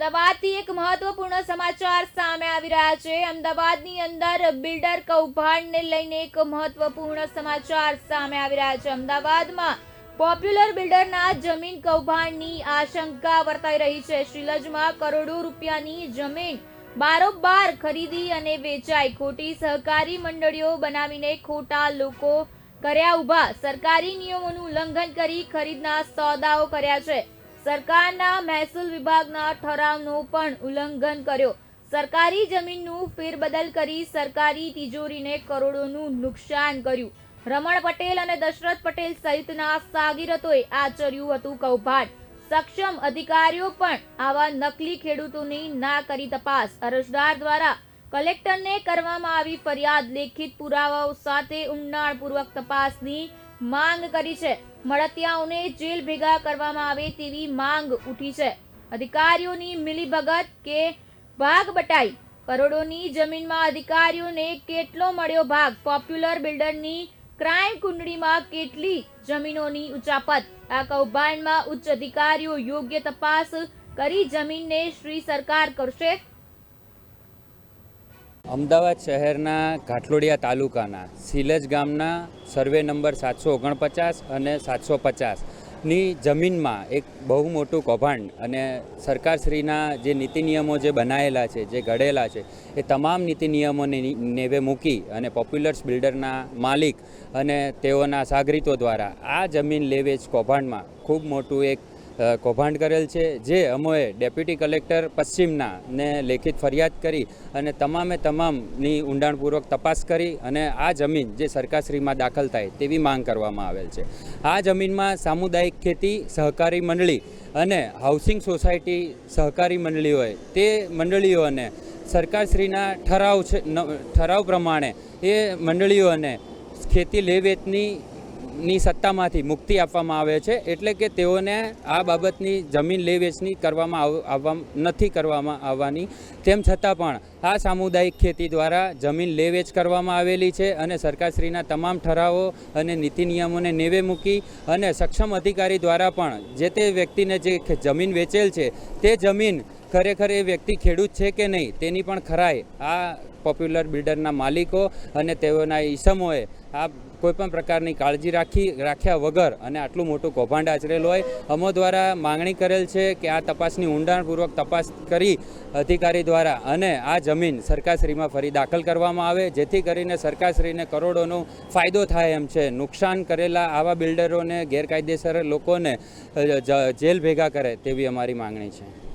અમદાવાદથી એક મહત્વપૂર્ણ સમાચાર સામે આવી રહ્યા છે. અમદાવાદની અંદર બિલ્ડર કૌભાંડને લઈને એક મહત્વપૂર્ણ સમાચાર સામે આવી રહ્યા છે. અમદાવાદમાં પોપ્યુલર બિલ્ડરના જમીન કૌભાંડની આશંકા વર્તાઈ રહી છે. શ્રીલજમાં કરોડો રૂપિયાની જમીન બારોબાર ખરીદી અને વેચાઈ ખોટી સહકારી મંડળીઓ બનાવીને ખોટા લોકો કર્યા ઊભા. સરકારી નિયમોનું ઉલ્લંઘન કરી ખરીદના સોદાઓ કર્યા છે. સરકારના મહેસૂલ વિભાગના ઠરાવનો પણ ઉલ્લંઘન કર્યો. સરકારી જમીનનું ફેરબદલ કરી સરકારી તિજોરીને કરોડોનું નુકસાન કર્યું. રમણ પટેલ અને દશરથ પટેલ સહિતના સાગીરતોએ આચર્યું હતું કૌભાંડ. સક્ષમ અધિકારીઓ પણ આવા નકલી ખેડૂતોની ના કરી તપાસ. અરજદાર દ્વારા કલેક્ટરને કરવામાં આવી ફરિયાદ લેખિત પુરાવાઓ સાથે ઊંડાણપૂર્વક તપાસની માંગ કરી છે. મળતિયાઓને જેલ ભેગા કરવામાં આવે તેવી માંગ ઉઠી છે. અધિકારીઓની મિલીભગત કે ભાગ બટાઈ કરોડોની જમીનમાં અધિકારીઓને કેટલો મળ્યો ભાગ? પોપ્યુલર બિલ્ડરની ક્રાઇમ કુંડળીમાં કેટલી જમીનોની ઉચાપત? આ કૌભાંડમાં ઉચ્ચ અધિકારીઓ યોગ્ય તપાસ કરી જમીનને શ્રી સરકાર કરશે. અમદાવાદ શહેરના ઘાટલોડિયા તાલુકાના સિલજ ગામના સર્વે નંબર સાતસો ઓગણપચાસ અને સાતસો પચાસની જમીનમાં એક બહુ મોટું કૌભાંડ અને સરકારશ્રીના જે નીતિ નિયમો જે બનાવેલા છે, જે ઘડેલા છે, એ તમામ નીતિ નિયમોને નેવે મૂકી અને પોપ્યુલર્સ બિલ્ડરના માલિક અને તેઓના સાગરીતો દ્વારા આ જમીન લેવેચ કૌભાંડમાં ખૂબ મોટું એક કૌભાંડ કરેલ છે, જે અમોએ ડેપ્યુટી કલેક્ટર પશ્ચિમના ને લેખિત ફરિયાદ કરી અને તમામે તમામની ઊંડાણપૂર્વક તપાસ કરી અને આ જમીન જે સરકારશ્રીમાં દાખલ થાય તેવી માંગ કરવામાં આવેલ છે. આ જમીનમાં સામુદાયિક ખેતી, સહકારી મંડળી અને હાઉસિંગ સોસાયટી સહકારી મંડળીઓએ તે મંડળીઓને સરકારશ્રીના ઠરાવ છે ઠરાવ પ્રમાણે એ મંડળીઓને ખેતી લે વેચની ની સત્તામાંથી મુક્તિ આપવામાં આવે છે, એટલે કે તેઓને આ બાબતની જમીન લે વેચની કરવામાં આવ- આવવા, નથી કરવામાં આવવાની. તેમ છતાં પણ આ સામુદાયિક ખેતી દ્વારા જમીન લે વેચ કરવામાં આવેલી છે અને સરકારશ્રીના તમામ ઠરાવો અને નીતિ નિયમોને નેવે મૂકી અને સક્ષમ અધિકારી દ્વારા પણ જે તે વ્યક્તિને જે જમીન વેચેલ છે, તે જમીન ખરેખર એ વ્યક્તિ ખેડૂત છે કે નહીં, તેની પણ ખરાઈ આ પોપ્યુલર બિલ્ડરના માલિકો અને તેઓના ઈસમોએ આ કોઈપણ પ્રકારની કાળજી રાખી રાખ્યા વગર અને આટલું મોટું કૌભાંડ આચરેલું હોય અમો દ્વારા માંગણી કરેલ છે કે આ તપાસની ઊંડાણપૂર્વક તપાસ કરી અધિકારી દ્વારા અને આ જમીન સરકારશ્રીમાં ફરી દાખલ કરવામાં આવે, જેથી કરીને સરકારશ્રીને કરોડોનો ફાયદો થાય એમ છે. નુકસાન કરેલા આવા બિલ્ડરોને ગેરકાયદેસર લોકોને જેલ ભેગા કરે તેવી અમારી માંગણી છે.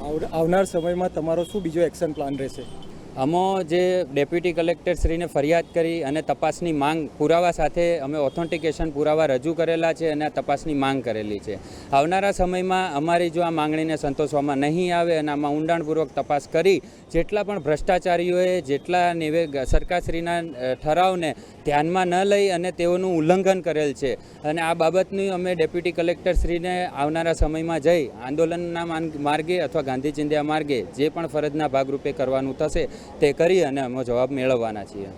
આવ- આવનાર સમયમાં તમારો શું બીજો એક્શન પ્લાન રહેશે? અમો જે ડેપ્યુટી કલેક્ટર શ્રીને ફરિયાદ કરી અને તપાસની માંગ પુરાવા સાથે અમે ઓથેન્ટિકેશન પુરાવા રજૂ કરેલા છે અને આ તપાસની માંગ કરેલી છે. આવનારા સમયમાં અમારી જો આ માંગણીને સંતોષવામાં નહીં આવે અને આમાં ઊંડાણપૂર્વક તપાસ કરી જેટલા પણ ભ્રષ્ટાચારીઓએ જેટલા નિવે સરકારશ્રીના ઠરાવને ધ્યાનમાં ન લઈ અને તેઓનું ઉલ્લંઘન કરેલ છે અને આ બાબતની અમે ડેપ્યુટી કલેક્ટરશ્રીને આવનારા સમયમાં જઈ આંદોલનના માર્ગે અથવા ગાંધી ચિંધ્યા માર્ગે જે પણ ફરજના ભાગરૂપે કરવાનું થશે તે કરી અને અમે જવાબ મેળવવાના છીએ.